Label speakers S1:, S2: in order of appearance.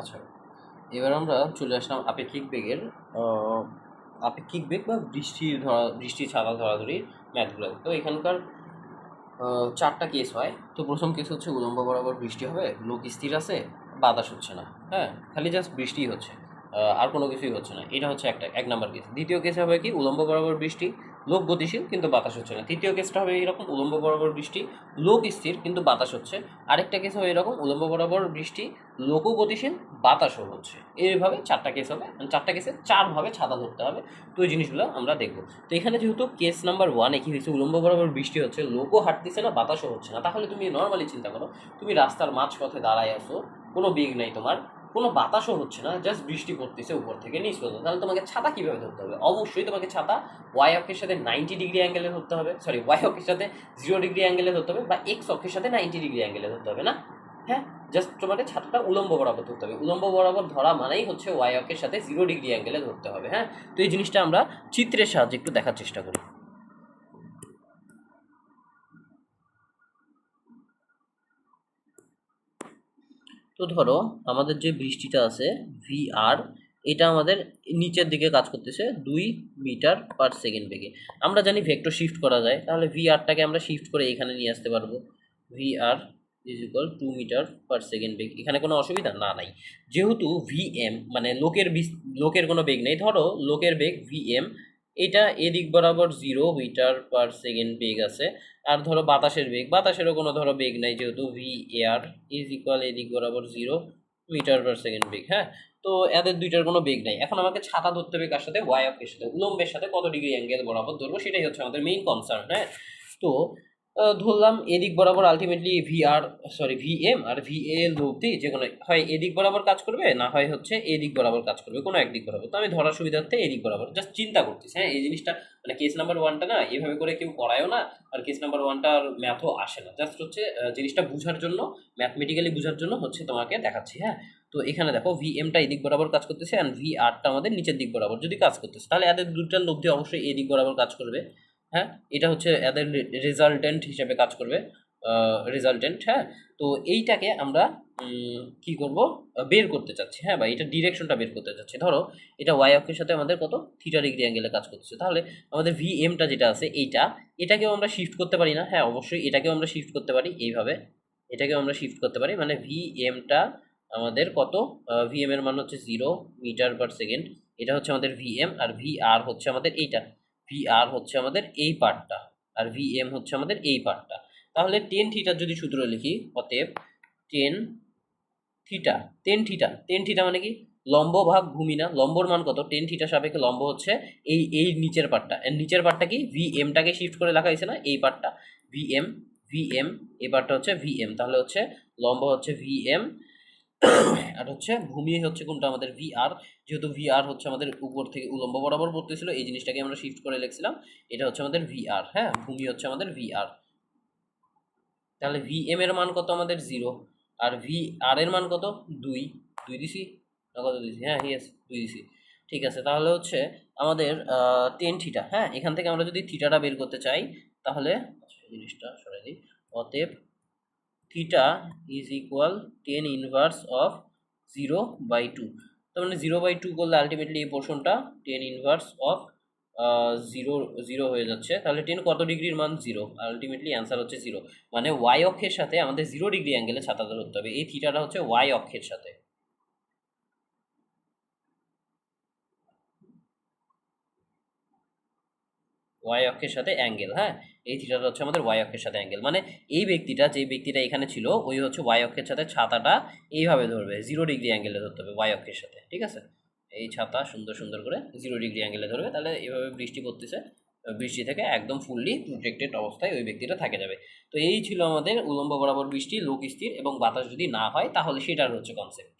S1: আচ্ছা। এবার আমরা চলে আসলাম আপেক্ষিক বেগের আপেক্ষিক বেগ বা বৃষ্টির ধরা বৃষ্টি ছাতা ধরাধরির ম্যাথগুলো। তো এখানকার চারটা কেস হয়। তো প্রথম কেস হচ্ছে উলম্ব বরাবর বৃষ্টি হবে, লোক স্থির আছে, বাতাস হচ্ছে না। হ্যাঁ? খালি জাস্ট বৃষ্টিই হচ্ছে। আর কোনো কিছুই হচ্ছে না। এটা হচ্ছে একটা, এক নাম্বার কেস দ্বিতীয় কেস হবে কি? উলম্ব বরাবর বৃষ্টি লোক গতিশীল, কিন্তু বাতাস হচ্ছে না। তৃতীয় কেসটা হবে এরকম, উলম্ব বরাবর বৃষ্টি, লোক স্থির, কিন্তু বাতাস হচ্ছে। আরেকটা কেস হবে এরকম, উলম্ব বরাবর বৃষ্টি, লোকও গতিশীল, বাতাসও হচ্ছে। এইভাবে চারটা কেস হবে মানে চারটা কেসে চারভাবে ছাতা ধরতে হবে। তো এই জিনিসগুলো আমরা দেখব। তো এখানে যেহেতু কেস নাম্বার ওয়ানে কি হয়েছে, উলম্ব বরাবর বৃষ্টি হচ্ছে, লোকও হাঁটতেছে না, বাতাসও হচ্ছে না। তাহলে তুমি নর্মালি চিন্তা করো, তুমি রাস্তার মাঝপথে দাঁড়ায় আসো কোনো বেগ নাই তোমার। কোনো বাতাসও হচ্ছে না জাস্ট বৃষ্টি পড়তেছে উপর থেকে নিচ পর্যন্ত। তাহলে তোমাকে ছাতা কীভাবে ধরতে হবে? অবশ্যই তোমাকে ছাতা ওয়াই অক্ষের সাথে নাইনটি ডিগ্রি অ্যাঙ্গেলে ধরতে হবে। সরি ওয়াই অক্ষের সাথে জিরো ডিগ্রি অ্যাঙ্গেলে ধরতে হবে বা এক্স অক্ষের সাথে নাইনটি ডিগ্রি অ্যাঙ্গেলে ধরতে হবে, না? হ্যাঁ? জাস্ট তোমাকে ছাতাটা উলম্ব বরাবর ধরতে হবে। উলম্ব বরাবর ধরা মানেই হচ্ছে ওয়াই অক্ষের সাথে জিরো ডিগ্রি অ্যাঙ্গেলে ধরতে হবে হ্যাঁ? তো এই জিনিসটা আমরা চিত্রের সাহায্যে একটু দেখার চেষ্টা করি। তো ধরো, আমাদের যে বৃষ্টিটা আছে ভি আর এটা আমাদের নিচের দিকে কাজ করতেছে দুই মিটার পার সেকেন্ড বেগে। আমরা জানি ভেক্টর শিফট করা যায়, তাহলে ভি আরটাকে আমরা শিফট করে এখানে নিয়ে আসতে পারব। V R is equal to metre per second বেগ। এখানে কোনো অসুবিধা? না, নাই। যেহেতু ভি এম মানে লোকের লোকের কোনো বেগ নেই, ধরো লোকের বেগ ভি এম এটা এদিক বরাবর জিরো মিটার পার সেকেন্ড বেগ আছে। আর ধরো বাতাসের বেগ, বাতাসেরও কোনো ধরো বেগ নাই যেহেতু ভি এয়ার ইজ ইকুয়াল এদিক বরাবর জিরো মিটার পার সেকেন্ড বেগ হ্যাঁ? তো এদের দুইটার কোনো বেগ নাই। এখন আমাকে ছাতা ধরতে হবে কার সাথে? ওয়াই অক্ষের সাথে। উলম্বের সাথে কত ডিগ্রি অ্যাঙ্গেল বরাবর ধরবো সেটাই হচ্ছে আমাদের মেইন কনসার্ন হ্যাঁ? তো ধরলাম এদিক বরাবর ultimately V R sorry V M R V L ধরতে যে কোনো হয় এদিক বরাবর কাজ করবে না হয় হচ্ছে এদিক বরাবর কাজ করবে, কোনো একদিক বরাবর। তো আমি ধরার সুবিধার্থে এদিক বরাবর জাস্ট চিন্তা করতেছি। হ্যাঁ এই জিনিসটা মানে কেস নাম্বার ওয়ানটা না, এভাবে করে কেউ করায়ও না, আর কেস নাম্বার ওয়ানটার ম্যাথও আসে না। জাস্ট হচ্ছে জিনিসটা বোঝার জন্য ম্যাথমেটিক্যালি বোঝার জন্য হচ্ছে তোমাকে দেখাচ্ছি হ্যাঁ? তো এখানে দেখো ভি এমটা এদিক বরাবর কাজ করতেছে অ্যান্ড ভি আরটা আমাদের নিচের দিক বরাবর। যদি কাজ করতেছে, তাহলে এদের দুটার মধ্যে অবশ্যই এদিক বরাবর কাজ করবে। হ্যাঁ এটা হচ্ছে এদের রেজাল্টেন্ট হিসেবে কাজ করবে রেজাল্টেন্ট হ্যাঁ? তো এইটাকে আমরা কি করব? বের করতে চাচ্ছি হ্যাঁ বা এটা ডিরেকশনটা বের করতে চাচ্ছি। ধরো, এটা ওয়াই অক্ষের সাথে আমাদের কত? থিটা ডিগ্রি অ্যাঙ্গেলে কাজ করতেছে। তাহলে আমাদের ভি এমটা যেটা আছে, এইটা, এটাকেও আমরা শিফট করতে পারি না হ্যাঁ? অবশ্যই এটাকেও আমরা শিফট করতে পারি এইভাবে। এটাকেও আমরা শিফট করতে পারি মানে ভি এমটা আমাদের কত? ভি এম এর মান হচ্ছে জিরো মিটার পার সেকেন্ড এটা হচ্ছে আমাদের V M R V R হচ্ছে আমাদের এইটা। ভি আর হচ্ছে আমাদের এই পার্টটা আর ভি এম হচ্ছে আমাদের এই পার্টটা। তাহলে টেন থিটার যদি সূত্র লিখি, অতএব tan theta tan theta tan theta মানে কি? লম্ব ভাগ ভূমি না, লম্বর মান কত? টেন থিটা সাপেক্ষে লম্ব হচ্ছে এই এই নিচের পার্টটা। নিচের পার্টটা কি? ভি এমটাকে শিফট করে লেখা হয়েছে না? এই পার্টটা। ভি এম ভি এম এই পার্টটা হচ্ছে ভি এম তাহলে হচ্ছে লম্ব হচ্ছে ভি এম আর হচ্ছে ভূমি হচ্ছে কোনটা? আমাদের ভি আর যেহেতু ভি আর হচ্ছে আমাদের উপর থেকে উলম্ব বরাবর পড়তেছিল এই জিনিসটাকে আমরা শিফট করে লিখছিলাম। এটা হচ্ছে আমাদের ভি আর হ্যাঁ? ভূমি হচ্ছে আমাদের ভি আর তাহলে ভি এম এর মান কত আমাদের? জিরো আর ভি আর এর মান কত? দুই। দুই দিছি? না কত দিছি? হ্যাঁ ইয়েস দুই দিছি। ঠিক আছে তাহলে হচ্ছে আমাদের টেন থিটা হ্যাঁ? এখান থেকে আমরা যদি থিটাটা বের করতে চাই তাহলে আচ্ছা, জিনিসটা সরাই দিই। অতএব theta is equal tan inverse of zero by two তার মানে জিরো বাই টু করলে আলটিমেটলি এই পোর্শনটা tan inverse of zero zero হয়ে যাচ্ছে। তাহলে টেন কত ডিগ্রির মান? জিরো আলটিমেটলি অ্যান্সার হচ্ছে জিরো মানে ওয়াই অক্ষের সাথে আমাদের জিরো ডিগ্রি অ্যাঙ্গেলে ছাতা ধরতে হবে। এই থিটাটা হচ্ছে ওয়াই অক্ষের সাথে। ওয়াই অক্ষের সাথে অ্যাঙ্গেল হ্যাঁ? এই থিটাটা হচ্ছে আমাদের ওয়াই অক্ষের সাথে অ্যাঙ্গেল মানে এই ব্যক্তিটা যে ব্যক্তিটা এখানে ছিল, ওই হচ্ছে ওয়াই অক্ষের সাথে ছাতাটা এইভাবে ধরবে জিরো ডিগ্রি অ্যাঙ্গেলে ধরতে হবে ওয়াই অক্ষের সাথে, ঠিক আছে? এই ছাতা সুন্দর সুন্দর করে জিরো ডিগ্রি অ্যাঙ্গেলে ধরবে, তাহলে এইভাবে বৃষ্টি পড়তেছে বৃষ্টি থেকে একদম ফুললি প্রোটেক্টেড অবস্থায় ওই ব্যক্তিটা থাকে যাবে। তো এই ছিল আমাদের উলম্ব বরাবর বৃষ্টি, লোক স্থির এবং বাতাস যদি না হয়, তাহলে সেটার হচ্ছে কনসেপ্ট